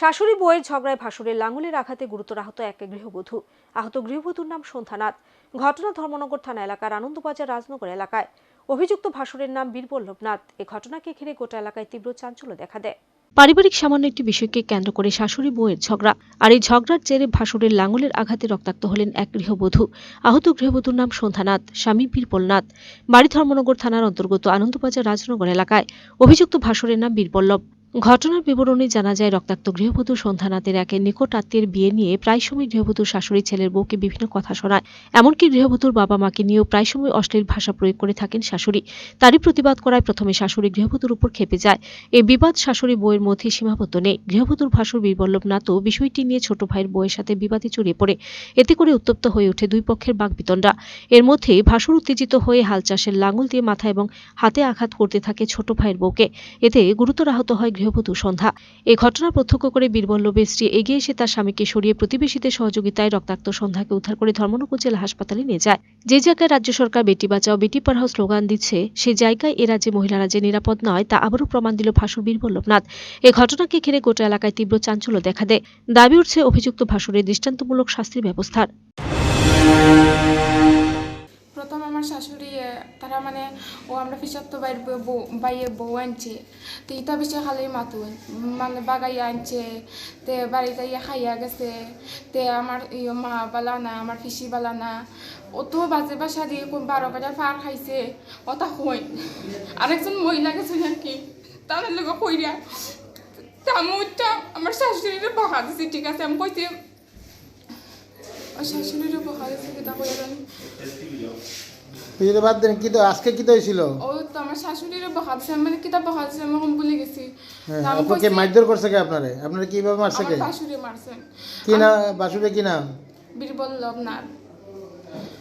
শাশুড়ি বউয়ের ঝগড়ায় ভাসুরের লাঙ্গুলের আঘাতে গুরুতর আহত এক গৃহবধূ। আহত গৃহবধূর নাম সন্ধ্যানাথ। ঘটনা ধর্মনগর থানা এলাকার আনন্দবাজার রাজনগর এলাকায়। অভিযুক্ত ভাসুরের নাম বীরবল্লভনাথ। এ ঘটনাকে ঘিরে গোটা এলাকায় তীব্র চাঞ্চল্য দেখা দেয়। পারিবারিক সামান্য একটি বিষয়কে কেন্দ্র করে শাশুড়ি বউয়ের ঝগড়া। আর এই ঝগড়ার জেরে ভাসুরের লাঙ্গলের আঘাতে রক্তাক্ত হলেন এক গৃহবধূ। আহত গৃহবধূর নাম সন্ধ্যানাথ, স্বামী বীরবলনাথ বাড়ি ধর্মনগর থানার অন্তর্গত আনন্দবাজার রাজনগর এলাকায় অভিযুক্ত ভাসুরের নাম বীরবল্লভ। ঘটনার বিবরণী জানা যায়, রক্তাক্ত গৃহবধূ সন্ধ্যানাথের একে নিকট আত্মীয়ের বিয়ে নিয়ে প্রায় সময় গৃহবধূর শাশুড়ি ছেলের বউকে বিভিন্ন কথা শোনায়। এমনকি গৃহবধূর বাবা মাকে নিয়েও প্রায় সময় অশ্লীল ভাষা প্রয়োগ করে থাকেন শাশুড়ি। তারই প্রতিবাদ করায় প্রথমে শাশুড়ি গৃহবধূর উপর খেপে যায়। এই বিবাদ শাশুড়ি বউয়ের মধ্যে সীমাবদ্ধ নেই। গৃহবধূর ভাসুর বীরবল্লভনাথও বিষয়টি নিয়ে ছোট ভাইয়ের বউয়ের সাথে বিবাদে জড়িয়ে পড়ে। এতে করে উত্তপ্ত হয়ে ওঠে দুই পক্ষের বাগবিতণ্ডা। এর মধ্যে ভাসুর উত্তেজিত হয়ে হাল চাষের লাঙল দিয়ে মাথা এবং হাতে আঘাত করতে থাকে ছোট ভাইয়ের বউকে। এতে গুরুতর আহত হয় গৃহবধূ সন্ধ্যা। এই ঘটনা প্রত্যক্ষ করে বীরবল্লভের স্ত্রী এগিয়ে এসে তার স্বামীকে সরিয়ে প্রতিবেশীদের সহযোগিতায় রক্তাক্ত সন্ধ্যাকে উদ্ধার করে ধর্মনগর জেলা হাসপাতালে নিয়ে যায়। যে জায়গায় রাজ্য সরকার বেটি বাঁচাও, বেটি পড়াও স্লোগান দিচ্ছে সেই জায়গায় এ রাজ্যে মহিলারা যে নিরাপদ নয়, তা আবারও প্রমাণ দিল ভাসুর বীরবল্লভনাথ। এই ঘটনাকে ঘিরে গোটা এলাকায় তীব্র চাঞ্চল্য দেখা দেয়। দাবি উঠছে, অভিযুক্ত ভাসুরের দৃষ্টান্তমূলক শাস্তির ব্যবস্থার। আমার শাশুড়ি তারা মানে ও, আমরা ফিসাত্ত বাইর বাইয়ে বউ আনছে। তো ইটা বেশি খালি মাতুন মানে বাগাইয়া আনছে, তে বাড়িতে ইয়ে খাইয়া গেছে। তে আমার ইয়ে মা বালা না, আমার পিসি বালা না। অত বাজে বাসা দিয়ে বারো বাজার পার খাইছে। অতা হই আরেকজন মহিলা গেছে নাকি? তার লোক কইরা তামুটা আমার শাশুড়ির বকা দিছে, ঠিক আছে? আমি কইছি শাশুড়ির বকা দিছে, কিতা কইরা বাদ দেন কি তো আজকে কি তো হয়েছিল? ও তো আমার শাশুড়ির বকা দিছে মানে কিতাব বকা দিছে আমি ভুলে গেছি। হ্যাঁ আপনাকে মারধর করছে কে আপনারে? আপনারা কীভাবে মারছে কে? শাশুড়ি মারছে। কি না বাসুরে কি নাম? বীরবল লবনাথ।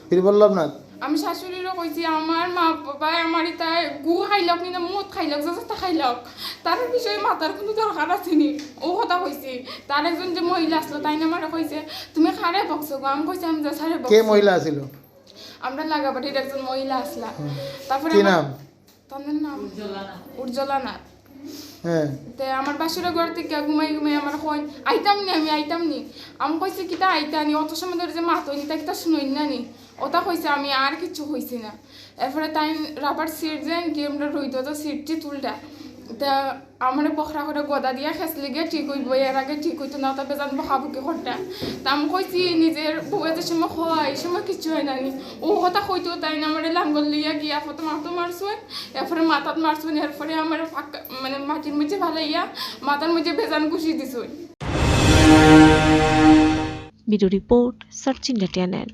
বীরবল্লভ নাথ আমি শাশুড়িরও কইছি আমার মা বাবা আমার ইতা গু খাইলক নি না মদ খাইলক যা খাইলক। তার বিষয়ে মাতার কোনো দরকার আছে নি? ও কথা কইছি। তার একজন যে মহিলা আসলো তাই না আমার কইছে তুমি খারে বকছো গো? আমি কইছি আমি যা সারে কে মহিলা আছিল? আমরা লাগাবাটির একজন মহিলা আসলা। তারপরে কি নাম? তাদের নাম? উজ্জ্বলা নাথ। হ্যাঁ। তে আমার বাসুরা ঘর থেকে ঘুমাই ঘুমাই আমার কই আইতাম নি আমি আইতাম নি। আমি কইছি কিতা আইতা নি? অত সময় ধরে যে মাত হইনি তা কিতা শুনই না নি? ওটা কইছে আমি আর কিছু হইছি না। এরপরে তাই রাবার সিট যেন কি আমরা রইত তো সিটটি তুলটা। আমার বখরা করে গদা দিয়া খেসলে গিয়ে ঠিক হইব, এর আগে ঠিক হইতো না, তবে জান বকাবকি করটা তা আমি কইছি, নিজের বউয়ে যে সময় হয় সময় কিছু হয় না ও কথা কইতো তাই না, আমার লাঙ্গল লিয়া গিয়া ফটো মাতো মারছুন এরপরে মাথাত মারছুন এরপরে আমার ফাঁকা মানে মাটির মধ্যে ভালাইয়া মাথার মধ্যে বেজান ঘুষি দিছুন video report search India channel